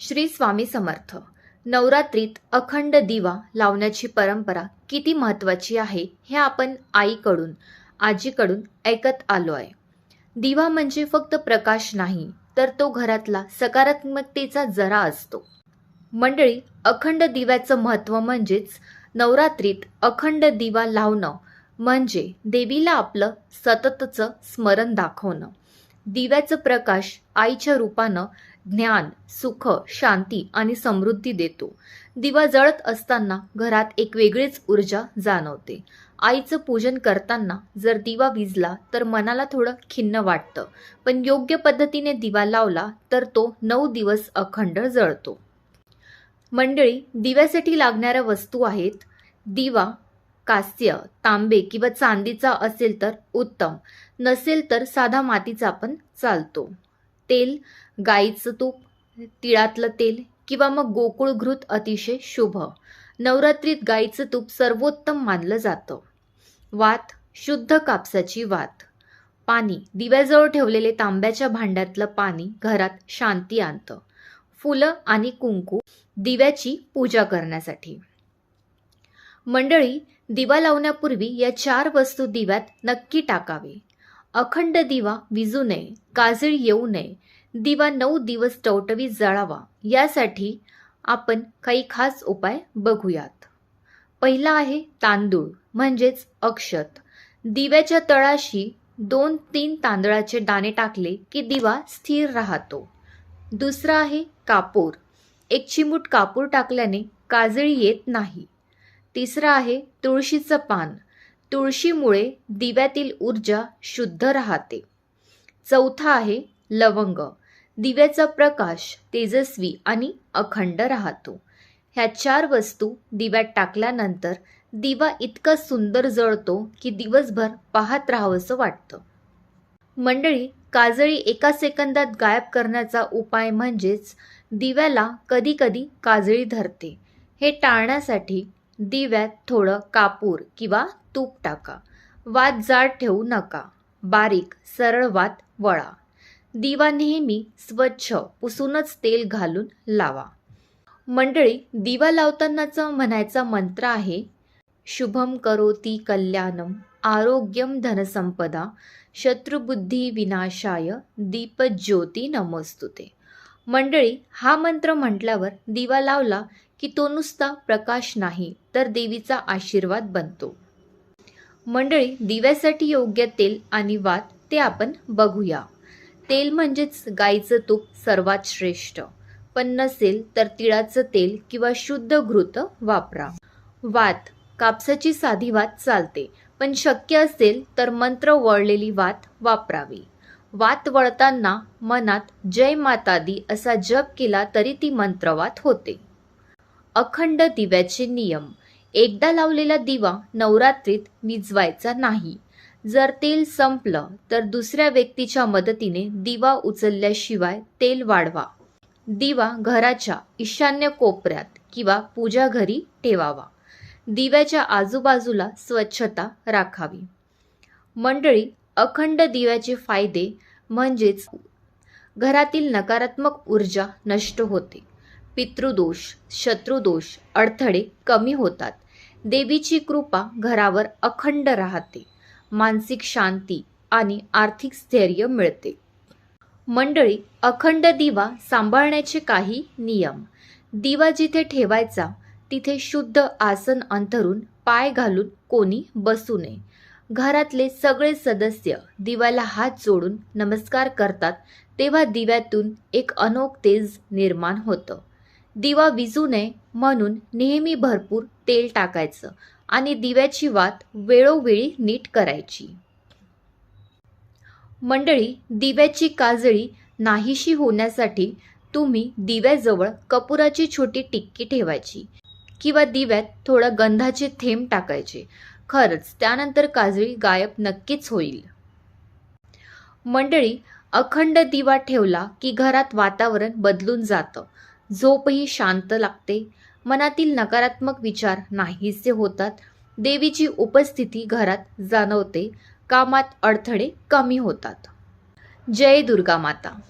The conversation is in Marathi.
श्री स्वामी समर्थ. नवरात्रीत अखंड दिवा लावण्याची परंपरा किती महत्त्वाची आहे हे आपण आईकडून आजीकडून ऐकत आलो आहे दिवा म्हणजे फक्त प्रकाश नाही तर तो घरातला सकारात्मकतेचा जरा असतो. मंडळी अखंड दिव्याचं महत्त्व म्हणजेच नवरात्रीत अखंड दिवा लावणं म्हणजे देवीला आपलं सततचं स्मरण दाखवणं. दिव्याचं प्रकाश आईच्या रूपानं ज्ञान सुख शांती आणि समृद्धी देतो. दिवा जळत असताना घरात एक वेगळीच ऊर्जा जाणवते. आईचं पूजन करताना जर दिवा विजला तर मनाला थोडं खिन्न वाटतं. पण योग्य पद्धतीने दिवा लावला तर तो नऊ दिवस अखंड जळतो. मंडळी दिव्यासाठी लागणाऱ्या वस्तू आहेत दिवा कास्य तांबे किंवा चांदीचा असेल तर उत्तम. नसेल तर साधा मातीचा पण चालतो. तेल गाईचं तूप तिळातलं तेल किंवा मग गोकुळ घृत अतिशय शुभ. नवरात्रीत गाईचं तूप सर्वोत्तम मानलं जातं. वात शुद्ध कापसाची वात. पाणी दिव्याजवळ ठेवलेले तांब्याच्या भांड्यातलं पाणी घरात शांती आणतं. फुलं आणि कुंकू दिव्याची पूजा करण्यासाठी. मंडळी दिवा लावण्यापूर्वी या चार वस्तू दिव्यात नक्की टाकावे. अखंड दिवा विजू नये काजळी येऊ नये. दिवा नऊ दिवस टवटवी जळावा. यासाठी आपण काही खास उपाय बघूयात. पहिला आहे तांदूळ म्हणजेच अक्षत. दिव्याच्या तळाशी दोन तीन तांदळाचे दाणे टाकले की दिवा स्थिर राहतो. दुसरा आहे कापूर. एक चिमूट कापूर टाकल्याने काजळी येत नाही. तिसरं आहे तुळशीचं पान. तुळशीमुळे दिव्यातील ऊर्जा शुद्ध राहते. चौथा आहे लवंग. दिव्याचा प्रकाश तेजस्वी आणि अखंड राहतो. ह्या चार वस्तू दिव्यात टाकल्यानंतर दिवा इतका सुंदर जळतो की दिवसभर पाहत राहावंसं वाटतं. मंडळी काजळी एका सेकंदात गायब करण्याचा उपाय म्हणजेच दिव्याला कधीकधी काजळी धरते. हे टाळण्यासाठी दिव्यात थोडं कापूर किंवा तूप टाका. वात जाड ठेवू नका. बारीक सरळ वात वळा. दिवा नेहमी स्वच्छ पुसूनच तेल घालून लावा. मंडळी दिवा लावतानाचा म्हणायचा मंत्र आहे शुभम करोती कल्याणम आरोग्यम धनसंपदा शत्रुबुद्धी विनाशाय दीपज्योती नमोस्तुते. मंडळी हा मंत्र म्हटल्यावर दिवा लावला की तो नुसता प्रकाश नाही तर देवीचा आशीर्वाद बनतो. मंडळी दिव्यासाठी योग्य तेल आणि वात ते आपण बघूया. तेल म्हणजेच गाईचं तूप सर्वात श्रेष्ठ. पण नसेल तर तिळाचं तेल किंवा शुद्ध घृत वापरा. वात कापसाची साधी वात चालते पण शक्य असेल तर मंत्र वळलेली वात वापरावी. वात वळताना मनात जय माता दी असा जप केला तरी ती मंत्रवात होते. अखंड दिव्याचे नियम. एकदा लावलेला दिवा नवरात्रीत विजवायचा नाही. जर तेल संपलं तर दुसऱ्या व्यक्तीच्या मदतीने दिवा उचलल्याशिवाय तेल वाढवा. दिवा घराच्या ईशान्य कोपऱ्यात किंवा पूजा घरी ठेवावा. दिव्याच्या आजूबाजूला स्वच्छता राखावी. मंडळी अखंड दिव्याचे फायदे म्हणजेच घरातील नकारात्मक ऊर्जा नष्ट होते. पितृदोष शत्रुदोष अडथळे कमी होतात. देवीची कृपा घरावर अखंड राहते. मानसिक शांती आणि आर्थिक स्थैर्य मिळते. मंडळी अखंड दिवा सांभाळण्याचे काही नियम. दिवा जिथे ठेवायचा तिथे शुद्ध आसन अंथरून पाय घालून कोणी बसू नये. घरातले सगळे सदस्य दिव्याला हात जोडून नमस्कार करतात तेव्हा दिव्यातून एक अनोख तेज निर्माण होतं. दिवा विजू नये म्हणून नेहमी भरपूर तेल टाकायचं आणि दिव्याची वात वेळोवेळी नीट करायची. मंडळी दिव्याची काजळी नाहीशी होण्यासाठी तुम्ही दिव्याजवळ कपुराची छोटी टिक्की ठेवायची किंवा दिव्यात थोडं गंधाचे थेंब टाकायचे. खरंच त्यानंतर काजळी गायब नक्कीच होईल. मंडळी अखंड दिवा ठेवला की घरात वातावरण बदलून जातं. झोपही शांत लागते. मनातील नकारात्मक विचार नाहीसे होतात. देवीची उपस्थिती घरात जाणवते. कामात अडथळे कमी होतात. जय दुर्गा माता.